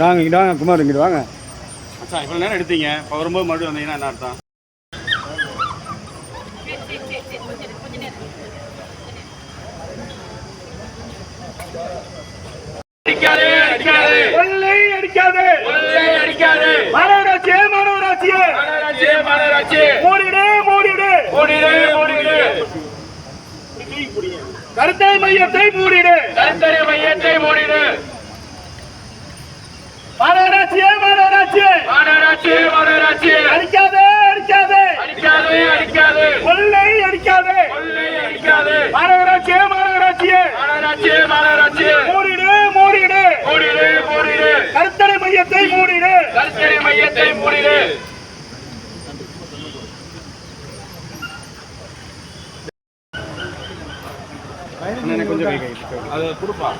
வாங்க இங்கிட்டு வாங்க குமார் இங்கிட்டு வாங்க. அச்சா இவ்வளோ நேரம் எடுத்தீங்க. இப்போ மறுபடியும் வந்தீங்கன்னா என்ன அர்த்தம்? மாநகராட்சியே மாநகராட்சியே மாநகராட்சியே மூடிடு மூடிடு மூடிடு கருத்தை மையத்தை மூடிடு. கருத்தறி மையத்தை மூடிடு. மாநகராட்சியே மாநகராட்சியே. மாநகராட்சி மாநகராட்சி அடிக்காதே அடிக்காதே. அடிக்காதே அடிக்காதே. கொள்ளை அடிக்காதே. கொள்ளை அடிக்காதே. மாநகராட்சியே மாநகராட்சியே. மாநகராட்சி மாநகராட்சி மூடிடு மூடிடு. மூடிடு மூடிடு. கருத்தடை மையத்தை மூடிடு. கருத்தறி மையத்தை மூடிடு. கொஞ்சம் கை அது கொடுப்பா.